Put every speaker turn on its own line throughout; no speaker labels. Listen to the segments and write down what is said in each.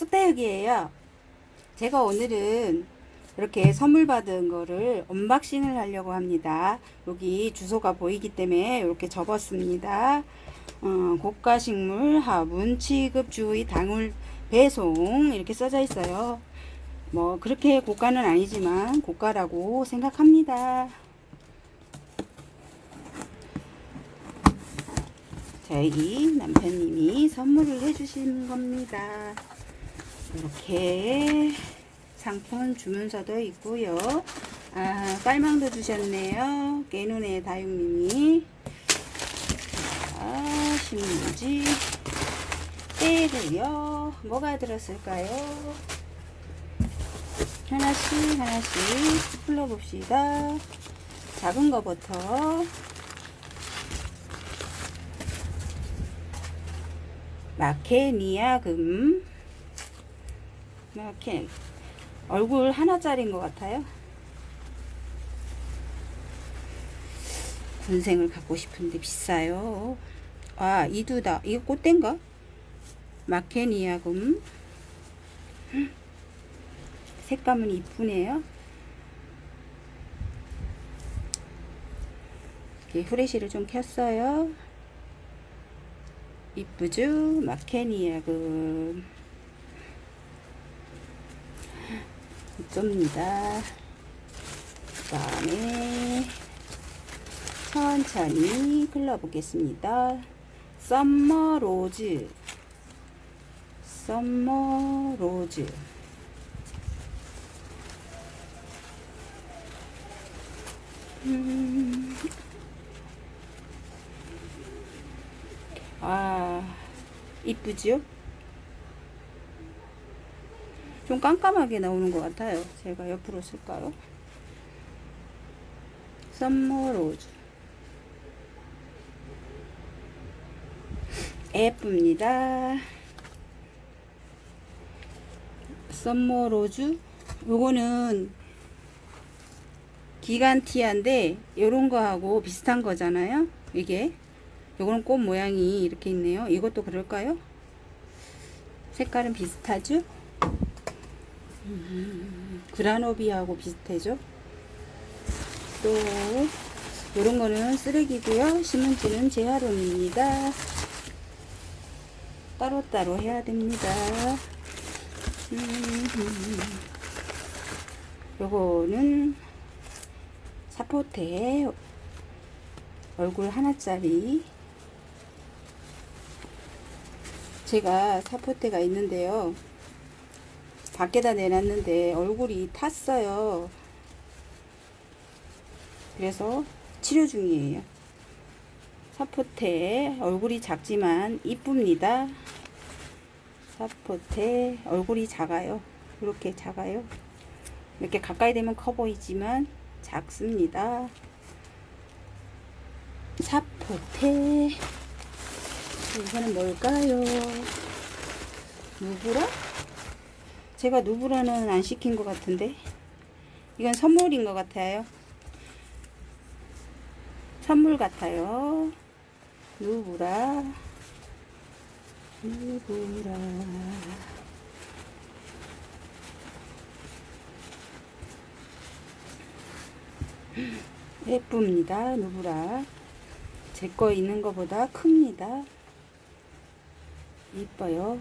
쑥다육이에요. 제가 오늘은 이렇게 선물 받은 거를 언박싱을 하려고 합니다. 여기 주소가 보이기 때문에 이렇게 접었습니다. 어, 고가식물 화분 취급 주의 당일 배송 이렇게 써져 있어요. 뭐 그렇게 고가는 아니지만 고가라고 생각합니다. 저희 남편님이 선물을 해주신 겁니다. 이렇게 상품 주문서도 있고요. 아, 빨망도 주셨네요. 깨눈의 다육님이. 자, 신문지. 때고요. 뭐가 들었을까요? 하나씩 하나씩 풀러봅시다. 작은 거부터 마케니아 금 마케 얼굴 하나짜리인 것 같아요. 군생을 갖고 싶은데 비싸요. 아 이두다. 이거 꽃대인가? 마케니아금 색감은 이쁘네요. 이렇게 후레쉬를 좀 켰어요. 이쁘죠? 마케니아금 이쁩니다. 그 다음에 천천히 글러보겠습니다. 썸머 로즈 썸머 로즈 음. 아, 이쁘죠? 좀 깜깜하게 나오는 것 같아요. 제가 옆으로 쓸까요? 썸머 로즈. 예쁩니다. 썸머 로즈. 요거는 기간티아인데 요런 거하고 비슷한 거잖아요. 이게 요거는 꽃 모양이 이렇게 있네요. 이것도 그럴까요? 색깔은 비슷하죠? 음, 그라노비하고 비슷해죠? 또 요런 거는 쓰레기고요. 신문지는 재활용입니다. 따로따로 해야 됩니다. 음, 요거는 사포테 얼굴 하나짜리 제가 사포테가 있는데요 밖에다 내놨는데 얼굴이 탔어요 그래서 치료 중이에요 사포테 얼굴이 작지만 이쁩니다 사포테 얼굴이 작아요 이렇게 작아요 이렇게 가까이 되면 커 보이지만 작습니다. 사포테 이거는 뭘까요? 누브라? 제가 누브라는 안 시킨 것 같은데 이건 선물인 것 같아요. 선물 같아요. 누브라 누브라 예쁩니다. 누브라. 제 거 있는 것보다 큽니다. 이뻐요.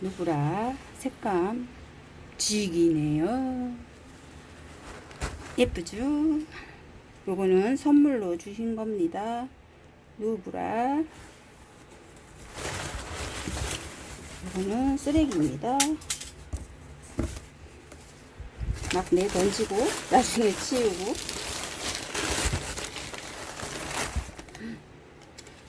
누브라. 색감. 지기네요. 예쁘죠? 요거는 선물로 주신 겁니다. 누브라. 요거는 쓰레기입니다. 막 내 던지고 나중에 치우고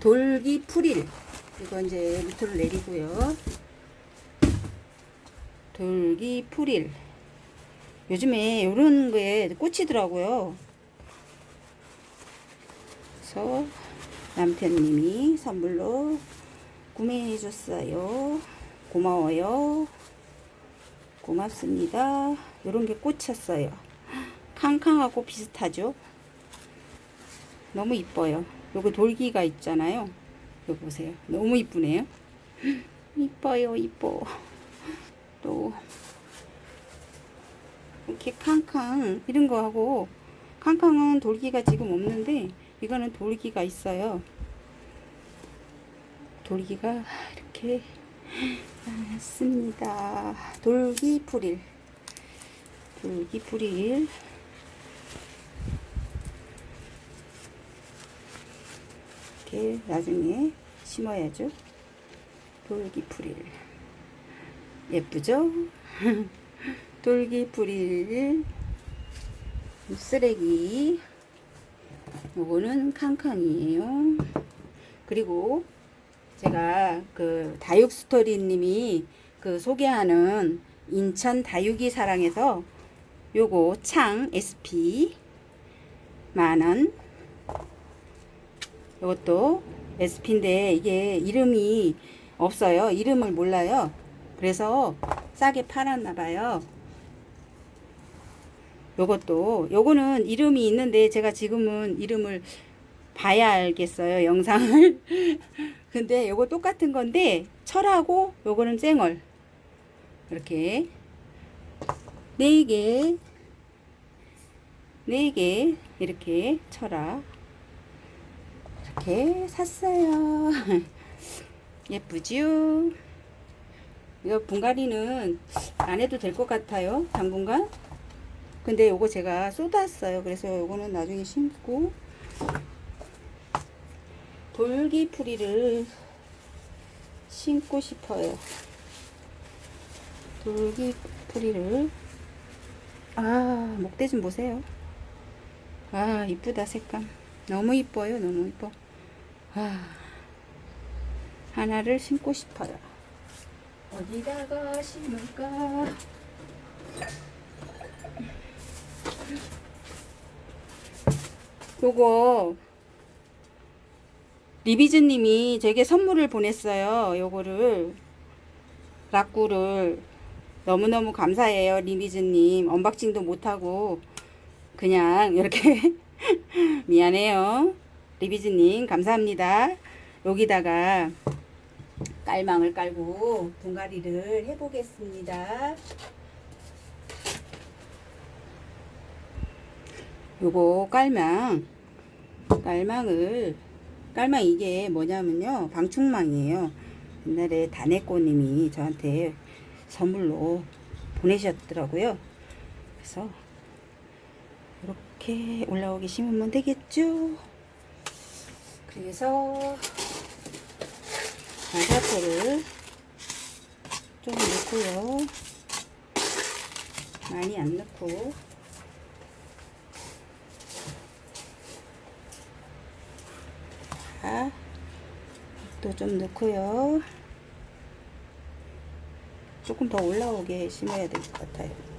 돌기 풀일 이거 이제 밑으로 내리고요 돌기 풀일 요즘에 이런 거에 꽂히더라고요 그래서 남편님이 선물로 구매해 줬어요 고마워요 고맙습니다. 이런 게 꽂혔어요. 캉캉하고 비슷하죠? 너무 이뻐요. 요거 돌기가 있잖아요. 이거 보세요. 너무 이쁘네요. 이뻐요, 이뻐. 또 이렇게 캉캉 이런 거 하고 캉캉은 돌기가 지금 없는데 이거는 돌기가 있어요. 돌기가 이렇게 왔습니다. 돌기 풀일. 돌기 풀일. 이렇게 나중에 심어야죠. 돌기 풀일. 예쁘죠? 돌기 풀일. 쓰레기. 요거는 칸칸이에요. 그리고 제가 그 다육 스토리 님이 그 소개하는 인천 다육이 사랑에서 요거 창 SP 만원 요것도 SP인데 이게 이름이 없어요. 이름을 몰라요. 그래서 싸게 팔았나 봐요. 요것도 요거는 이름이 있는데 제가 지금은 이름을 봐야 알겠어요. 영상을. 근데 요거 똑같은 건데 철하고 요거는 쨍얼. 이렇게 네 개, 네개 이렇게 철학 이렇게 샀어요. 예쁘지요? 이거 분갈이는 안 해도 될 것 같아요. 당분간. 근데 요거 제가 쏟았어요. 그래서 요거는 나중에 심고 돌기풀이를 심고 싶어요. 돌기풀이를 아 목대 좀 보세요. 아 이쁘다 색감. 너무 이뻐요. 너무 이뻐. 아 하나를 심고 싶어요. 어디다가 심을까? 요거 리비즈님이 제게 선물을 보냈어요. 요거를 락구를 너무너무 감사해요. 리비즈님 언박싱도 못하고 그냥 이렇게 미안해요. 리비즈님 감사합니다. 여기다가 깔망을 깔고 분갈이를 해보겠습니다. 요거 깔망 깔망을 깔망 이게 뭐냐면요 방충망이에요. 옛날에 다네꼬님이 저한테 선물로 보내셨더라고요. 그래서 이렇게 올라오게 심으면 되겠죠? 그래서 마사토를 좀 넣고요 많이 안 넣고 또 좀 넣고요. 조금 더 올라오게 심어야 될 것 같아요.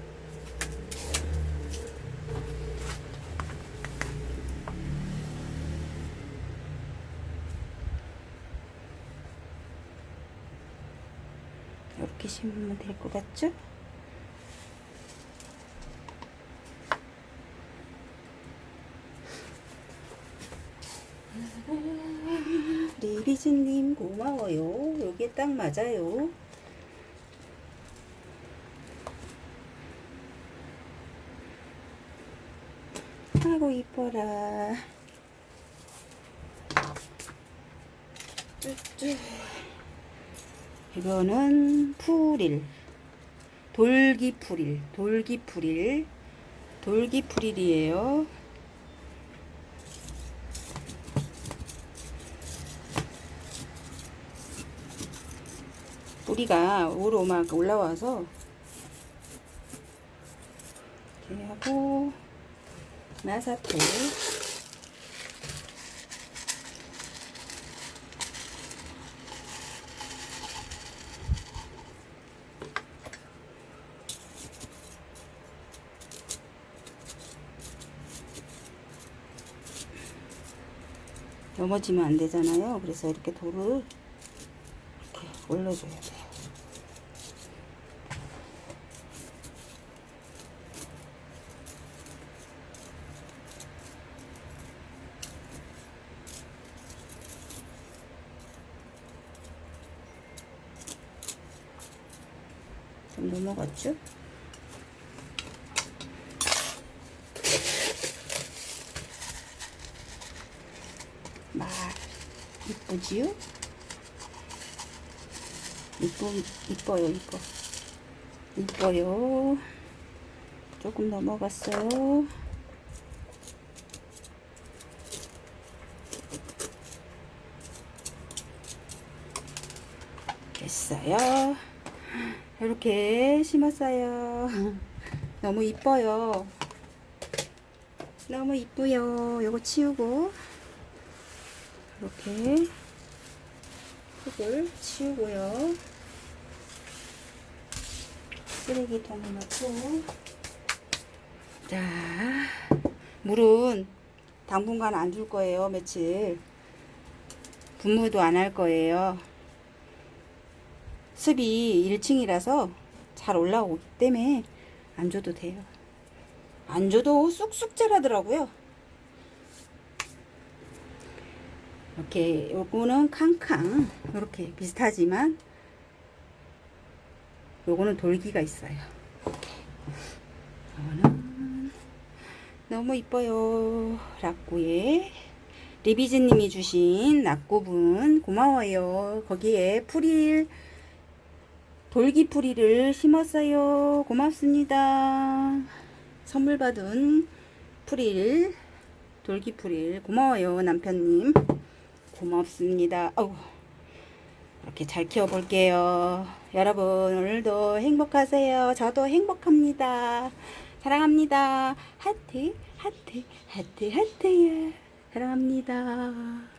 심으면 될 것 같죠? 리비즈님 고마워요. 여기에 딱 맞아요. 아이고 이뻐라. 쭈쭈. 이거는 풀일. 돌기풀일. 돌기풀일. 돌기풀일이에요. 뿌리가 위로 막 올라와서 이렇게 하고 마사토 넘어지면 안 되잖아요. 그래서 이렇게 돌을 이렇게 올려줘야 돼요. 조금 넘어갔죠? 막 이쁘지요? 이쁘 이뻐요 이뻐. 이뻐요. 조금 넘어갔어요. 됐어요. 이렇게 심었어요. 너무 이뻐요. 너무 이쁘요. 요거 치우고 이렇게 흙을 치우고요. 쓰레기통에 넣고 자 물은 당분간 안 줄 거예요 며칠. 분무도 안 할 거예요. 습이 1층이라서 잘 올라오기 때문에 안 줘도 돼요. 안 줘도 쑥쑥 자라더라고요 이렇게 요거는 캉캉 이렇게 비슷하지만 요거는 돌기가 있어요. 이렇게. 요거는 너무 이뻐요. 락구에. 리비즈님이 주신 낙구분 고마워요. 거기에 풀일 돌기 풀이를 심었어요. 고맙습니다. 선물 받은 풀일 돌기 풀일. 고마워요 남편님 고맙습니다. 어우, 이렇게 잘 키워볼게요. 여러분, 오늘도 행복하세요. 저도 행복합니다. 사랑합니다. 하트, 하트, 하트, 하트야. 사랑합니다.